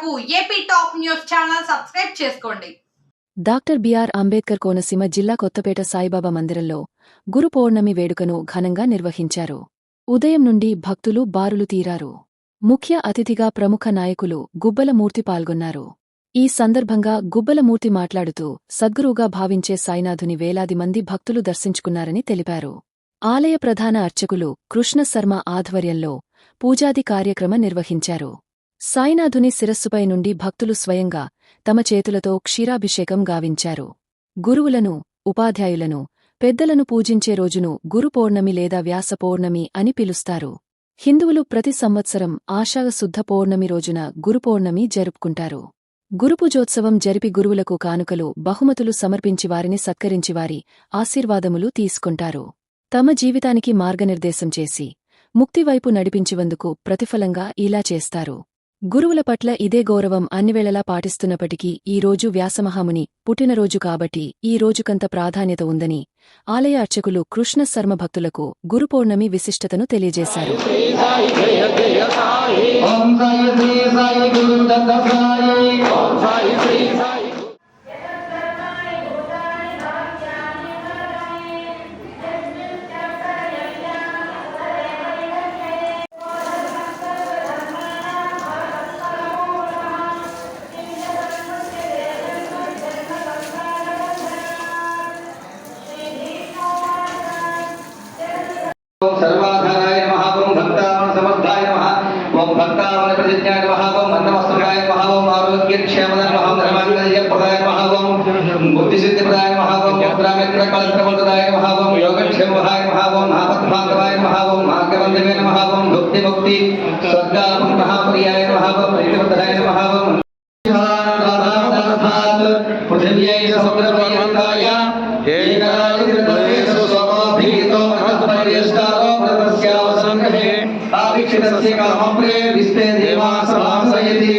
కొరకు AP top news channel subscribe చేసుకోండి. Doctor BR Ambedkar Konaseema జిల్లా కొత్తపేట సాయిబాబా మందిరంలో గురు పౌర్ణమి వేడుకను ఘనంగా నిర్వహించారు. ఉదయం నుండి భక్తులు బారులు తీరారు. ముఖ్య అతిథిగా ప్రముఖ నాయకులు గుబ్బలమూర్తి పాల్గొన్నారు. ఈ సందర్భంగా గుబ్బలమూర్తి మాట్లాడుతూ సద్గురువుగా భావించే సాయినాథుని వేలాది మంది భక్తులు దర్శించుకున్నారని తెలిపారు. ఆలయ ప్రధాన అర్చకులు కృష్ణశర్మ ఆధ్వర్యంలో పూజాది కార్యక్రమ నిర్వహించారు. సాయినాథుని శిరస్సుపై నుండి భక్తులు స్వయంగా తమ చేతులతో క్షీరాభిషేకం గావించారు. గురువులను ఉపాధ్యాయులను పెద్దలను పూజించే రోజును గురు పౌర్ణమి లేదా వ్యాస పౌర్ణమి అని పిలుస్తారు. హిందువులు ప్రతి సంవత్సరం ఆషాఢ శుద్ధ పౌర్ణమి రోజున గురు పౌర్ణమి జరుపుకుంటారు. గురుపూజోత్సవం జరిపి గురువులకు కానుకలు బహుమతులు సమర్పించి వారిని సత్కరించి వారి ఆశీర్వాదములు తీసుకుంటారు. తమ జీవితానికి మార్గనిర్దేశం చేసి ముక్తివైపు నడిపించివందుకు ప్రతిఫలంగా ఇలా చేస్తారు. గురువుల పట్ల ఇదే గౌరవం అన్నివేళలా పాటిస్తున్నప్పటికీ ఈ రోజు వ్యాసమహాముని పుట్టినరోజు కాబట్టి ఈ రోజుకంత ప్రాధాన్యత ఉందని ఆలయ అర్చకులు కృష్ణశర్మ భక్తులకు గురుపౌర్ణమి విశిష్టతను తెలియజేశారు. ಕ್ಷೇಮದ ಮಹಾಧರ್ಮಾಂಗಲ್ಯ ಪ್ರದಾಯ ಮಹಾವಂ ಬುದ್ಧಿಸಿದ್ಧಿ ಪ್ರದಾಯ ಮಹಾವಂ ಮುದ್ರಾಮಿತ್ರ ಕಲತ್ರಮೃತದಾಯ ಮಹಾವಂ ಯೋಗಕ್ಷೇಮ ಪ್ರದಾಯ ಮಹಾವಂ ನಾಪತ್ಮಾಂತವಾಯ ಮಹಾವಂ ಮಾರ್ಗವಂದನೆ ಮಹಾವಂ ಭಕ್ತಿ ಮುಕ್ತಿ ಸ್ವರ್ಗಾಪಂ ಮಹಾಪ್ರಿಯಾಯ ಮಹಾವಂ ಪ್ರೀತಿವೃತರಾಯ ಮಹಾವಂ ಪೃಥಿವಿಯೈ ಸಮುದ್ರ ಪರ್ಯಂತಾಯ ಏಕರಾಜಿ ಪ್ರದೇಶು ಸಮಾಧೀತೋ ಮಹತ್ಪರ್ಯಷ್ಟಾರೋ ಮೃತಸ್ಯಾವಸಂಗೇ ಆವಿಕ್ಷಿತಸ್ಯ ಕಾಮಪ್ರೇ ವಿಸ್ತೆ ದೇವಾಸಮಾಸಯತಿ